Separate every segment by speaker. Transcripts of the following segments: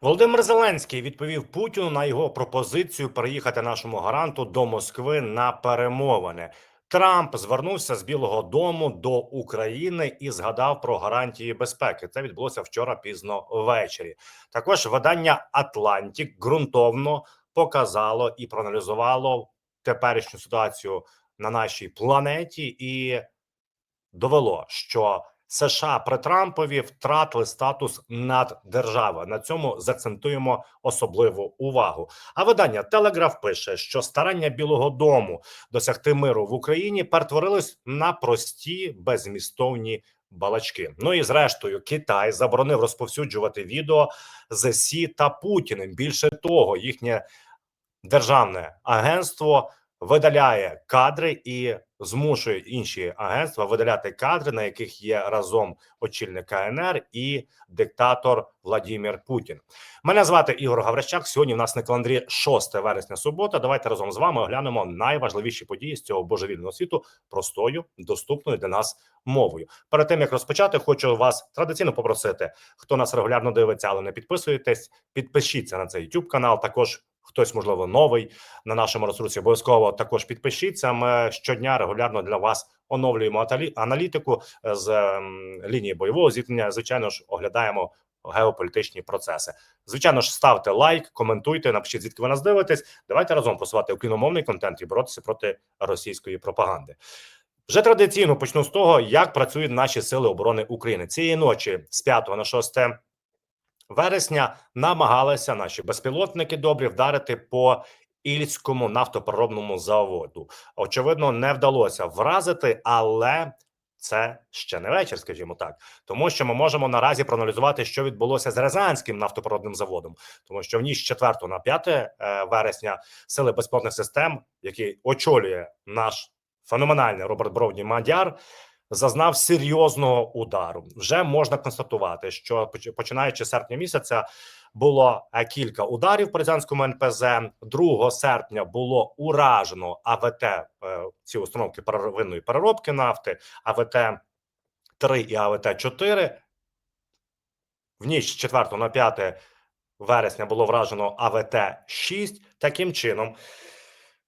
Speaker 1: Володимир Зеленський відповів Путіну на його пропозицію переїхати нашому гаранту до Москви на перемовини. Трамп звернувся з Білого Дому до України і згадав про гарантії безпеки. Це відбулося вчора пізно ввечері. Також видання Атлантік ґрунтовно показало і проаналізувало теперішню ситуацію на нашій планеті і довело, що США при Трампові втратили статус наддержави. На цьому закцентуємо особливу увагу. А видання Телеграф пише, що старання Білого Дому досягти миру в Україні перетворились на прості безмістовні балачки. Ну і зрештою, Китай заборонив розповсюджувати відео з Сі та Путіним. Більше того, їхнє державне агентство видаляє кадри і змушує інші агентства видаляти кадри, на яких є разом очільник КНР і диктатор Владимир Путін. Мене звати Ігор Гаврищак. Сьогодні в нас на календарі 6 вересня субота. Давайте разом з вами оглянемо найважливіші події з цього божевільного світу простою, доступною для нас мовою. Перед тим як розпочати, хочу вас традиційно попросити, хто нас регулярно дивиться, але не підписуєтесь. Підпишіться на цей YouTube канал. Також хтось, можливо, новий на нашому ресурсі. Обов'язково також підпишіться. Ми щодня регулярно для вас оновлюємо аналітику з ем, лінії бойового зіткнення. Звичайно ж, оглядаємо геополітичні процеси. Звичайно ж, ставте лайк, коментуйте, напишіть, звідки ви нас дивитесь. Давайте разом просувати україномовний контент і боротися проти російської пропаганди. Вже традиційно почну з того, як працюють наші сили оборони України цієї ночі з 5 на 6 вересня намагалися наші безпілотники добрі вдарити по Ільському нафтопереробному заводу. Очевидно, не вдалося вразити, але це ще не вечір, скажімо так, тому що ми можемо наразі проаналізувати, що відбулося з Рязанським нафтопереробним заводом, тому що в ніч з 4 на 5 е, вересня сили безпілотних систем, які очолює наш феноменальний Роберт Бровні Мадяр, зазнав серйозного удару. Вже можна констатувати, що починаючи з серпня місяця було е, кілька ударів по Рязанському НПЗ. 2 серпня було уражено АВТ е, ці установки первинної переробки нафти, АВТ 3 і АВТ 4 В ніч з 4 на 5 вересня було вражено АВТ 6 Таким чином,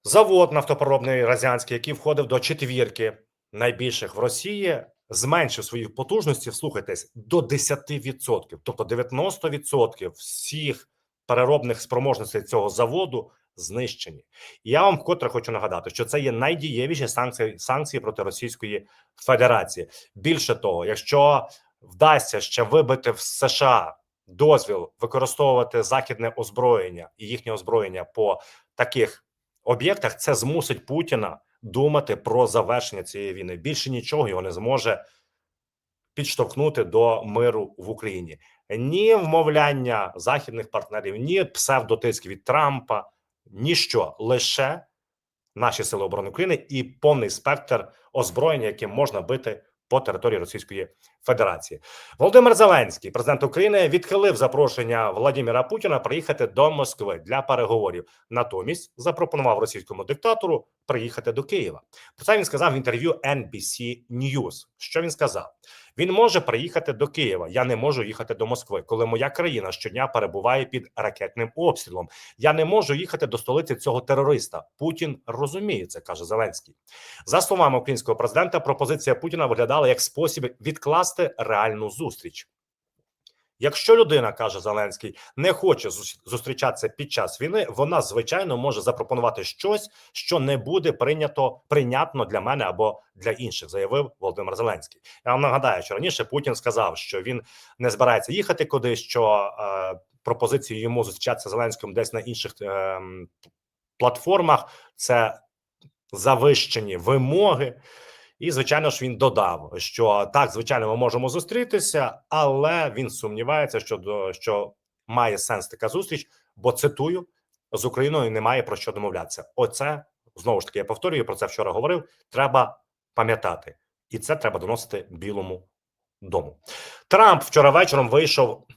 Speaker 1: завод нафтопереробний Разянський, який входив до четвірки найбільших в Росії, зменшив свої потужності, вслухайтесь, до 10%. Тобто 90% всіх переробних спроможностей цього заводу знищені. І я вам вкотре хочу нагадати, що це є найдієвіші санкції, санкції проти Російської Федерації. Більше того, якщо вдасться ще вибити в США дозвіл використовувати західне озброєння і їхнє озброєння по таких об'єктах, це змусить Путіна думати про завершення цієї війни. Більше нічого його не зможе підштовхнути до миру в Україні. Ні вмовляння західних партнерів, ні псевдотиск від Трампа, ніщо лише наші сили оборони України і повний спектр озброєння, яким можна бити по території Російської Федерації. Володимир Зеленський, президент України, відхилив запрошення Владимира Путіна приїхати до Москви для переговорів. Натомість запропонував російському диктатору приїхати до Києва. Про це він сказав в інтерв'ю NBC News. Що він сказав? Він може приїхати до Києва. Я не можу їхати до Москви, коли моя країна щодня перебуває під ракетним обстрілом. Я не можу їхати до столиці цього терориста. Путін розуміє це, каже Зеленський. За словами українського президента, пропозиція Путіна виглядала як спосіб відкласти реальну зустріч. Якщо людина каже Зеленський не хоче зус- зустрічатися під час війни, вона звичайно може запропонувати щось, що не буде прийнято прийнятно для мене або для інших, заявив Володимир Зеленський. Я вам нагадаю, що раніше Путін сказав, що він не збирається їхати кудись, що е, пропозиції йому зустрічатися Зеленським десь на інших е, платформах це завищені вимоги. І звичайно ж він додав, що так, звичайно, ми можемо зустрітися, але він сумнівається, що що має сенс така зустріч, бо цитую з Україною немає про що домовлятися. Оце знову ж таки я повторюю про це вчора говорив. Треба пам'ятати, і це треба доносити Білому дому. Трамп вчора вечором вийшов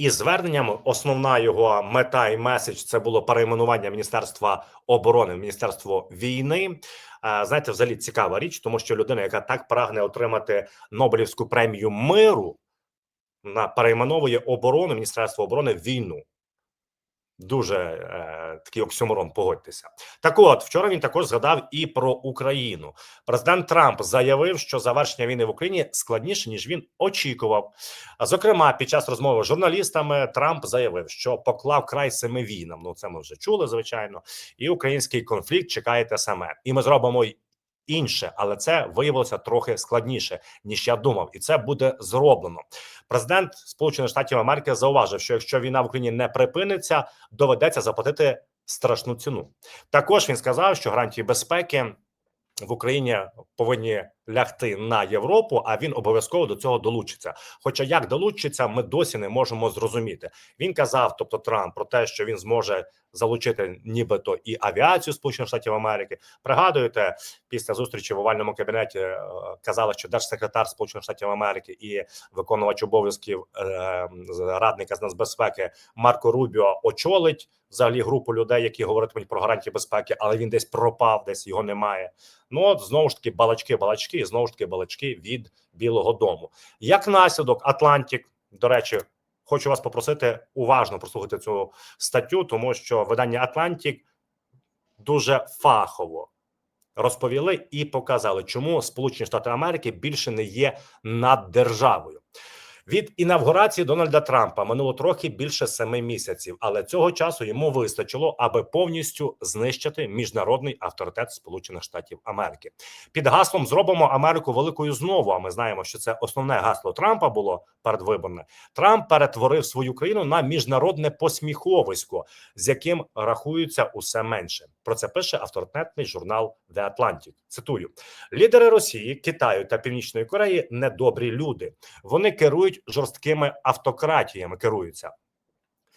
Speaker 1: із зверненням. Основна його мета і меседж це було перейменування Міністерства оборони в Міністерство війни. Знаєте, взагалі цікава річ, тому що людина, яка так прагне отримати Нобелівську премію миру, на перейменовує оборону Міністерство оборони війну. Дуже е, такий оксюморон, погодьтеся. Так от вчора він також згадав і про Україну. Президент Трамп заявив, що завершення війни в Україні складніше ніж він очікував. Зокрема, під час розмови з журналістами Трамп заявив, що поклав край семи війнам. Ну це ми вже чули, звичайно, і український конфлікт чекаєте саме, і ми зробимо інше, але це виявилося трохи складніше ніж я думав, і це буде зроблено. Президент Сполучених Штатів Америки зауважив, що якщо війна в Україні не припиниться, доведеться заплатити страшну ціну. Також він сказав, що гарантії безпеки в Україні повинні лягти на Європу, а він обов'язково до цього долучиться. Хоча як долучиться, ми досі не можемо зрозуміти. Він казав, тобто Трамп, про те, що він зможе залучити нібито і авіацію Сполучених Штатів Америки. Пригадуєте, після зустрічі в овальному кабінеті е, казали, що держсекретар Сполучених Штатів Америки і виконувач обов'язків е, радника з нацбезпеки Марко Рубіо очолить взагалі групу людей, які говоритимуть про гарантії безпеки, але він десь пропав, десь його немає. Ну от знову ж таки балачки, балачки, і знову ж таки балачки від Білого Дому. Як наслідок, Атлантик, до речі, хочу вас попросити уважно прослухати цю статтю, тому що видання Атлантик дуже фахово розповіли і показали, чому Сполучені Штати Америки більше не є наддержавою. Від інавгурації Дональда Трампа минуло трохи більше семи місяців, але цього часу йому вистачило, аби повністю знищити міжнародний авторитет Сполучених Штатів Америки. Під гаслом зробимо Америку великою знову. А ми знаємо, що це основне гасло Трампа було передвиборне. Трамп перетворив свою країну на міжнародне посміховисько, з яким рахуються усе менше. Про це пише авторитетний журнал The Atlantic. Цитую: лідери Росії, Китаю та Північної Кореї недобрі люди. Вони керують жорсткими автократіями. Керуються.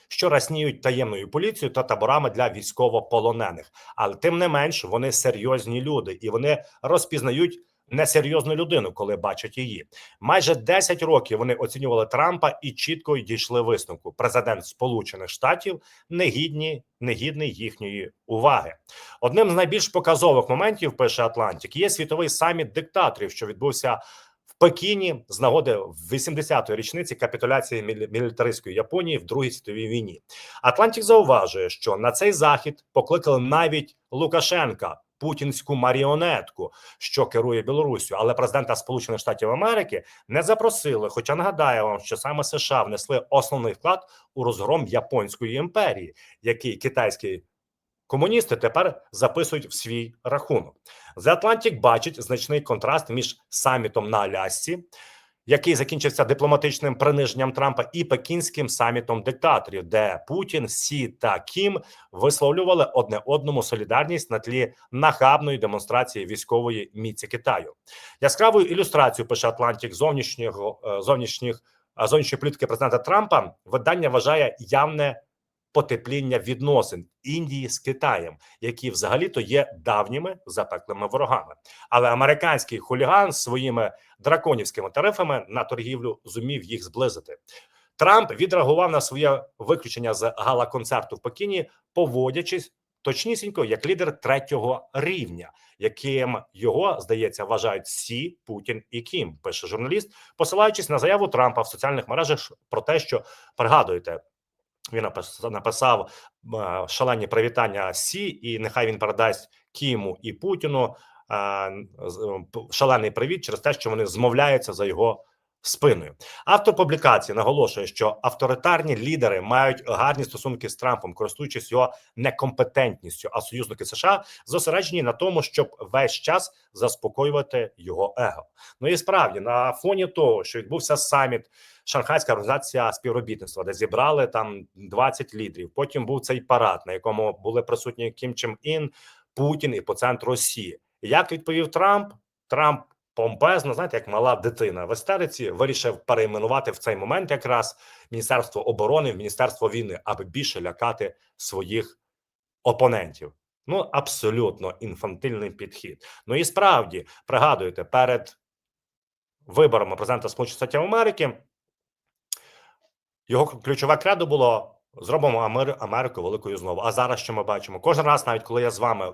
Speaker 1: Що расніють таємною поліцією та таборами для військовополонених, але тим не менш вони серйозні люди і вони розпізнають несерйозну людину, коли бачать її. Майже 10 років вони оцінювали Трампа і чітко дійшли висновку. Президент Сполучених Штатів негідні, негідний їхньої уваги. Одним з найбільш показових моментів пише Атлантик є світовий саміт диктаторів, що відбувся. В Пекіні з нагоди 80-ї річниці капітуляції мілі- мілітаристської Японії в Другій світовій війні. Атлантик зауважує, що на цей захід покликали навіть Лукашенка, путінську маріонетку, що керує Білоруссю, але президента Сполучених Штатів Америки не запросили. Хоча нагадаю вам, що саме США внесли основний вклад у розгром японської імперії, який китайський комуністи тепер записують в свій рахунок. The Atlantic бачить значний контраст між самітом на Алясці, який закінчився дипломатичним приниженням Трампа, і пекінським самітом диктаторів, де Путін, Сі та Кім висловлювали одне одному солідарність на тлі нахабної демонстрації військової міці Китаю. Яскравою ілюстрацією пише Атлантик зовнішнього е, зовнішніх е, зовнішньої політики президента Трампа. Видання вважає явне потепління відносин Індії з Китаєм, які взагалі-то є давніми запеклими ворогами. Але американський хуліган своїми драконівськими тарифами на торгівлю зумів їх зблизити. Трамп відреагував на своє виключення з гала-концерту в Пекіні, поводячись точнісінько як лідер третього рівня, яким його здається вважають Сі, Путін і Кім. Пише журналіст, посилаючись на заяву Трампа в соціальних мережах про те, що пригадуєте. Він напис- написав шалені привітання Сі, і нехай він передасть Кіму і Путіну шалений привіт через те, що вони змовляються за його спиною. Автор публікації наголошує, що авторитарні лідери мають гарні стосунки з Трампом, користуючись його некомпетентністю. А союзники США зосереджені на тому, щоб весь час заспокоювати його его. Ну і справді на фоні того, що відбувся саміт. Шанхайська організація співробітництва, де зібрали там 20 лідерів. Потім був цей парад, на якому були присутні Кім Чен Ін, Путін і по центру Росії. Як відповів Трамп? Трамп помпезно, знаєте, як мала дитина в істериці, вирішив перейменувати в цей момент якраз Міністерство оборони в Міністерство війни, аби більше лякати своїх опонентів. Ну абсолютно інфантильний підхід. Ну і справді пригадуєте, перед виборами президента Сполучених Штатів Америки його ключове кредо було Зробимо Амер- Америку великою знову. А зараз що ми бачимо? Кожен раз, навіть коли я з вами е,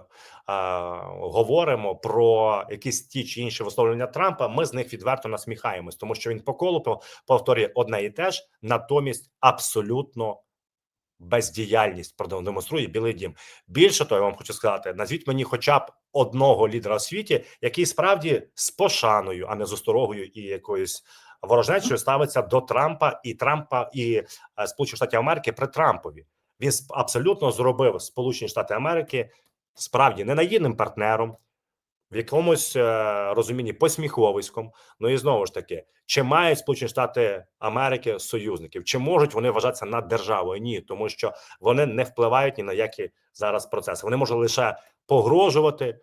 Speaker 1: говоримо про якісь ті чи інші висловлення Трампа, ми з них відверто насміхаємось, тому що він по колу по- повторює одне і те ж, натомість абсолютно бездіяльність продемонструє Білий Дім. Більше того, я вам хочу сказати: назвіть мені, хоча б одного лідера у світі, який справді з пошаною, а не з осторогою і якоюсь ворожнечою ставиться до Трампа і Трампа і е, Сполучених Штатів Америки при Трампові. Він абсолютно зробив Сполучені Штати Америки справді ненадійним партнером, в якомусь е, розумінні посміховиськом. Ну і знову ж таки, чи мають Сполучені Штати Америки союзників, чи можуть вони вважатися над державою? Ні, тому що вони не впливають ні на які зараз процеси. Вони можуть лише погрожувати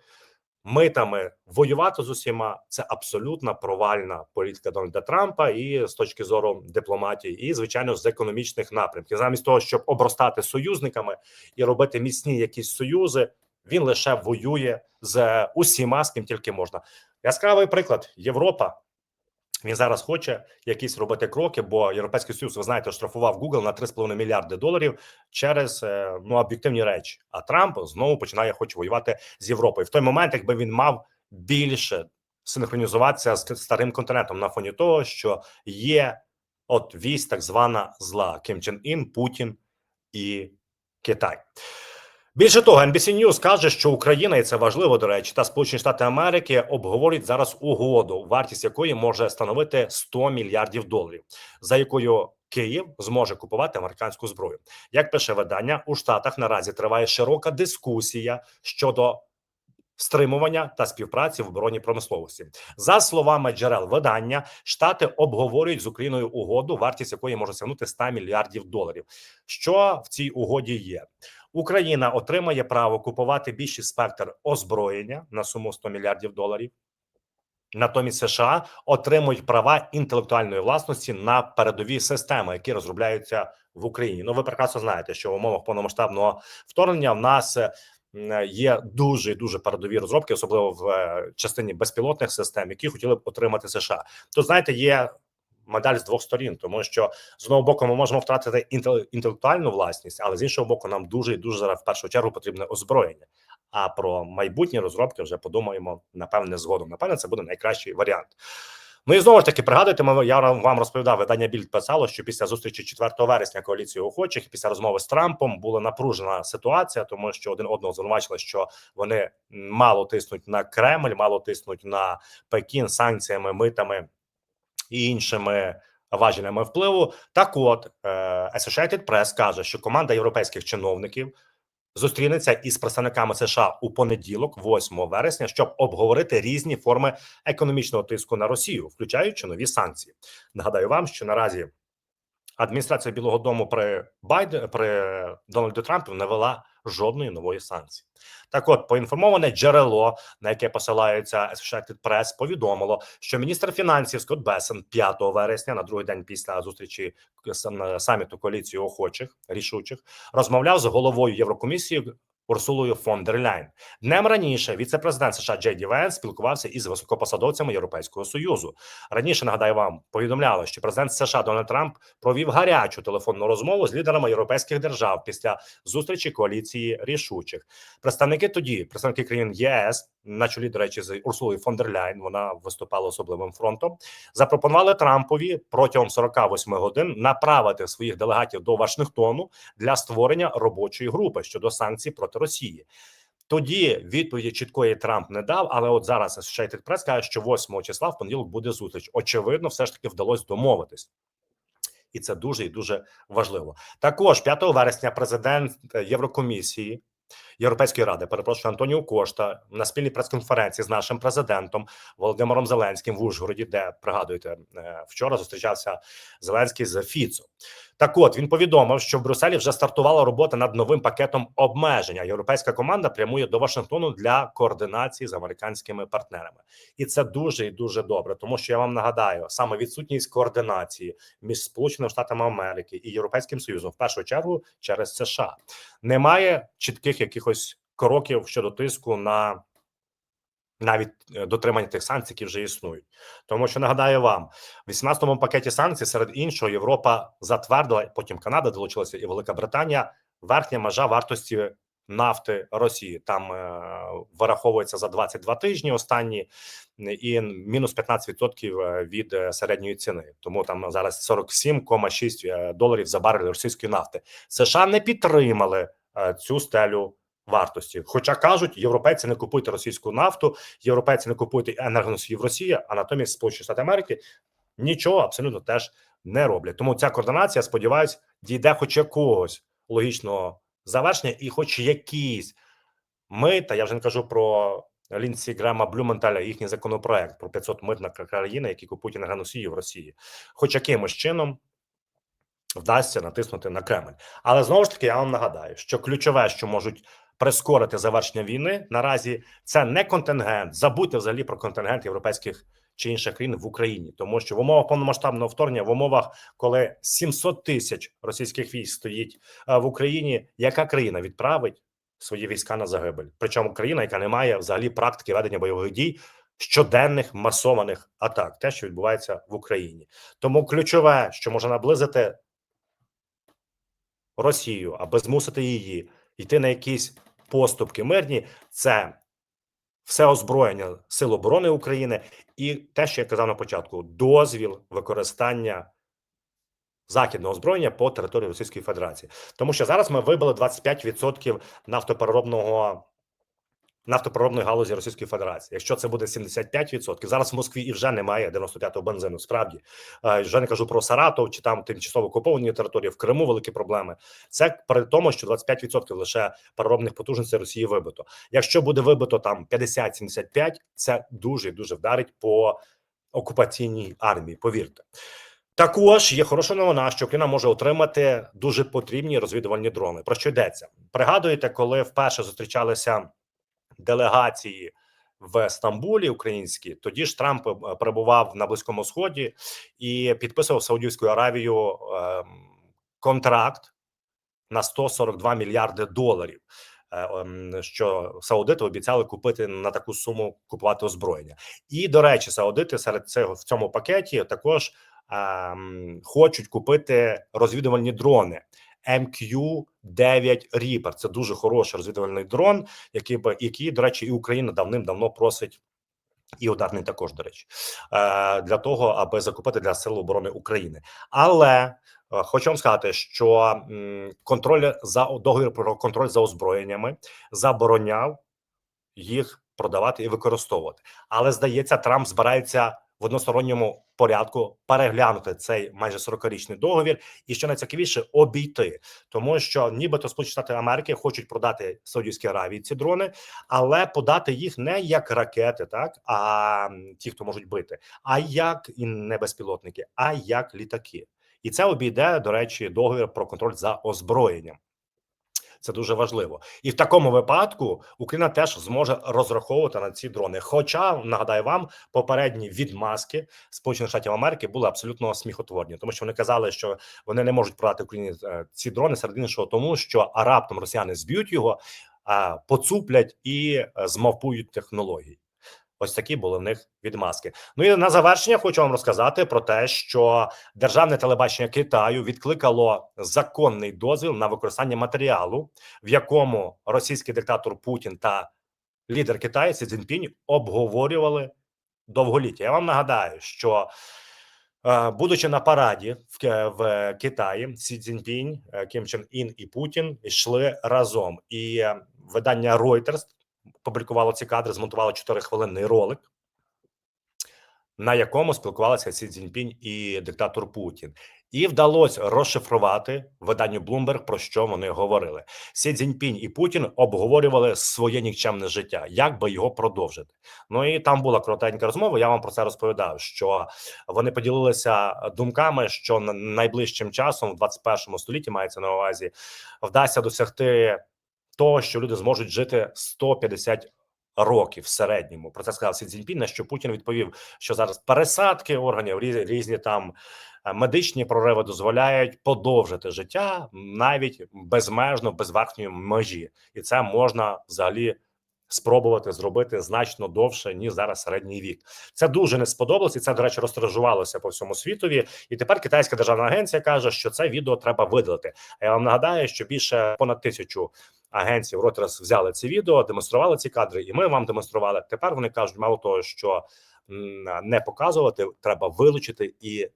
Speaker 1: митами, воювати з усіма. Це абсолютно провальна політика Дональда Трампа і з точки зору дипломатії, і звичайно з економічних напрямків. Замість того, щоб обростати союзниками і робити міцні якісь союзи, він лише воює з усіма, з ким тільки можна. Яскравий приклад Європа. Він зараз хоче якісь робити кроки, бо Європейський Союз, ви знаєте, штрафував Google на 3,5 мільярди доларів через е, ну об'єктивні речі. А Трамп знову починає хоче воювати з Європою. В той момент, якби він мав більше синхронізуватися з старим континентом на фоні того, що є от вісь так звана зла Ким Чен Ін, Путін і Китай. Більше того, NBC News каже, що Україна, і це важливо до речі, та Сполучені Штати Америки обговорюють зараз угоду, вартість якої може становити 100 мільярдів доларів, за якою Київ зможе купувати американську зброю. Як пише видання, у Штатах наразі триває широка дискусія щодо стримування та співпраці в оборонній промисловості. За словами джерел видання, штати обговорюють з Україною угоду, вартість якої може сягнути 100 мільярдів доларів. Що в цій угоді є? Україна отримає право купувати більший спектр озброєння на суму 100 мільярдів доларів. Натомість США отримують права інтелектуальної власності на передові системи, які розробляються в Україні. Ну, ви прекрасно знаєте, що в умовах повномасштабного вторгнення в нас е, є дуже дуже передові розробки, особливо в е, частині безпілотних систем, які хотіли б отримати США. То знаєте, є медаль з двох сторін, тому що з одного боку ми можемо втратити інтел- інтелектуальну власність, але з іншого боку, нам дуже і дуже зараз в першу чергу потрібне озброєння. А про майбутні розробки вже подумаємо напевне згодом. Напевне, це буде найкращий варіант. Ну і знову ж таки, пригадуйте, я вам розповідав, видання Більд писало, що після зустрічі 4 вересня коаліції охочих, після розмови з Трампом була напружена ситуація, тому що один одного звинувачили, що вони мало тиснуть на Кремль, мало тиснуть на Пекін санкціями, митами і іншими важелями впливу. Так, от е, Associated Press каже, що команда європейських чиновників зустрінеться із представниками США у понеділок, 8 вересня, щоб обговорити різні форми економічного тиску на Росію, включаючи нові санкції. Нагадаю вам, що наразі адміністрація Білого Дому при Байде при Дональду Трампу не вела жодної нової санкції. Так, от поінформоване джерело, на яке посилається Associated Press, повідомило, що міністр фінансів Скотт Бесен 5 вересня, на другий день після зустрічі сам- саміту коаліції охочих рішучих, розмовляв з головою Єврокомісії Урсулою фон дер Ляйн. Днем раніше віце-президент США Джей Ді Венс спілкувався із високопосадовцями Європейського союзу. Раніше нагадаю вам повідомляли, що президент США Дональд Трамп провів гарячу телефонну розмову з лідерами європейських держав після зустрічі коаліції рішучих. Представники тоді, представники країн ЄС, на чолі до речі, з Урсулою фон дер Ляйн, вона виступала особливим фронтом. Запропонували Трампові протягом 48 годин направити своїх делегатів до Вашингтону для створення робочої групи щодо санкцій проти Росії. Тоді відповіді чіткої Трамп не дав, але от зараз Associated Press каже, що 8 числа в понеділок буде зустріч. Очевидно, все ж таки вдалося домовитись. І це дуже і дуже важливо. Також 5 вересня президент е, Єврокомісії Європейської ради, перепрошую Антоніо Кошта на спільній прес-конференції з нашим президентом Володимиром Зеленським в Ужгороді, де пригадуєте, е, вчора зустрічався Зеленський з Фіцо. Так, от він повідомив, що в Брюсселі вже стартувала робота над новим пакетом обмеження. Європейська команда прямує до Вашингтону для координації з американськими партнерами, і це дуже і дуже добре. Тому що я вам нагадаю, саме відсутність координації між Сполученими Штатами Америки і Європейським Союзом, в першу чергу через США, немає чітких якихось кроків щодо тиску на навіть е, дотримання тих санкцій, які вже існують. Тому що нагадаю вам, в 18-му пакеті санкцій серед іншого Європа затвердила, потім Канада долучилася і Велика Британія. Верхня межа вартості нафти Росії там е, вираховується за 22 тижні останні і мінус 15% від е, середньої ціни. Тому там зараз 47,6 е, доларів за барель російської нафти. США не підтримали е, цю стелю вартості. Хоча кажуть, європейці не купуйте російську нафту, європейці не купуйте енергоносіїв Росії, а натомість Сполучені Штати Америки нічого абсолютно теж не роблять. Тому ця координація, сподіваюсь, дійде хоч якогось логічного завершення, і хоч якісь ми, та я вже не кажу про Лінсі Грема Блюменталя, їхній законопроект про 500 мит на країни, які купують енергоносії в Росії, хоч якимось чином вдасться натиснути на Кремль. Але знову ж таки, я вам нагадаю, що ключове, що можуть прискорити завершення війни, наразі це не контингент. Забудьте взагалі про контингент європейських чи інших країн в Україні, тому що в умовах повномасштабного вторгнення, в умовах, коли 700 тисяч російських військ стоїть е, в Україні, яка країна відправить свої війська на загибель? Причому країна, яка не має взагалі практики ведення бойових дій. Щоденних масованих атак, те, що відбувається в Україні, тому ключове, що може наблизити Росію, аби змусити її йти на якісь поступки мирні, це все озброєння Сил оборони України і те, що я казав на початку, дозвіл використання західного озброєння по території Російської Федерації, тому що зараз ми вибили 25% нафтопереробного. Нафтопереробної галузі Російської Федерації, якщо це буде 75%, зараз в Москві і вже немає 95-го бензину. Справді Е, вже не кажу про Саратов чи там тимчасово окуповані території в Криму. Великі проблеми. Це при тому, що 25% лише переробних потужностей Росії вибито. Якщо буде вибито там 50-75%, це дуже дуже вдарить по окупаційній армії. Повірте. Також є хороша новина, що Україна може отримати дуже потрібні розвідувальні дрони. Про що йдеться? Пригадуєте, коли вперше зустрічалися делегації в Стамбулі українські, тоді ж Трамп е, перебував на близькому сході і підписував Саудівською Аравією е, контракт на 142 мільярди доларів. Е, ем, що Саудити обіцяли купити на таку суму купувати озброєння, і до речі, Саудити серед цього в цьому пакеті також ем, хочуть купити розвідувальні дрони. MQ-9 Reaper. Це дуже хороший розвідувальний дрон, який який, до речі, і Україна давним-давно просить. І ударний також до речі, е, для того, аби закупити для сил оборони України. Але е, хочу вам сказати, що контроль за договір про контроль за озброєннями забороняв їх продавати і використовувати. Але здається, Трамп збирається в односторонньому порядку переглянути цей майже 40-річний договір, і що найцікавіше обійти, тому що нібито Сполучені Штати Америки хочуть продати Саудівській Аравії ці дрони, але подати їх не як ракети, так а ті, хто можуть бити, а як і не безпілотники, а як літаки, і це обійде до речі договір про контроль за озброєнням. Це дуже важливо, і в такому випадку Україна теж зможе розраховувати на ці дрони. Хоча нагадаю вам, попередні відмазки Сполучених Штатів Америки були абсолютно сміхотворні, тому що вони казали, що вони не можуть продати Україні е, ці дрони серед іншого, тому що а раптом росіяни зб'ють його, поцуплять і змовпують змавпують технології. Ось такі були в них відмазки. Ну і на завершення хочу вам розказати про те, що державне телебачення Китаю відкликало законний дозвіл на використання матеріалу, в якому російський диктатор Путін та лідер Китаю Сі Цзіньпінь обговорювали довголіття. Я вам нагадаю, що е, будучи на параді в, Китаї, Сі Цзіньпінь, е, Кім Чен Ін і Путін йшли разом, і е, видання Reuters публікувало ці кадри, змонтувало 4-хвилинний ролик, на якому спілкувалися Сі Цзіньпінь і диктатор Путін, і вдалося розшифрувати виданню Bloomberg, про що вони говорили. Сі Цзіньпінь і Путін обговорювали своє нікчемне життя, як би його продовжити. Ну і там була коротенька розмова. Я вам про це розповідав. Що вони поділилися думками, що найближчим часом, в 21 столітті, мається на увазі, вдасться досягти того, що люди зможуть жити 150 років в середньому. Про це сказав Сі Цзіньпін, на що Путін відповів, що зараз пересадки органів різні, різні там е, медичні прориви дозволяють подовжити життя навіть безмежно без верхньої межі, і це можна взагалі спробувати зробити значно довше ніж зараз середній вік. Це дуже не сподобалось, і це, до речі, розтражувалося по всьому світові. І тепер китайська державна агенція каже, що це відео треба видалити. А я вам нагадаю, що більше понад тисячу агенцій Reuters взяли це відео, демонстрували ці кадри, і ми вам демонстрували. Тепер вони кажуть, мало того, що не показувати, треба вилучити і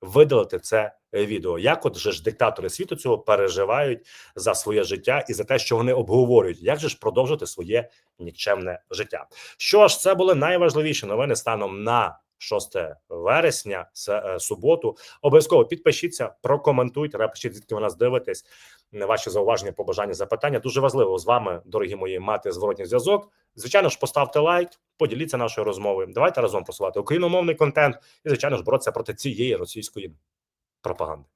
Speaker 1: видалити це е, відео. Як от же ж диктатори світу цього переживають за своє життя і за те, що вони обговорюють, як же ж продовжити своє нікчемне життя. Що ж, це були найважливіші новини станом на 6 вересня, е, суботу. Обов'язково підпишіться, прокоментуйте, напишіть, звідки ви нас дивитесь. Ваші зауваження, побажання, запитання. Дуже важливо з вами, дорогі мої, мати зворотній зв'язок. Звичайно ж, поставте лайк, поділіться нашою розмовою. Давайте разом просувати україномовний контент і, звичайно ж, боротися проти цієї російської пропаганди.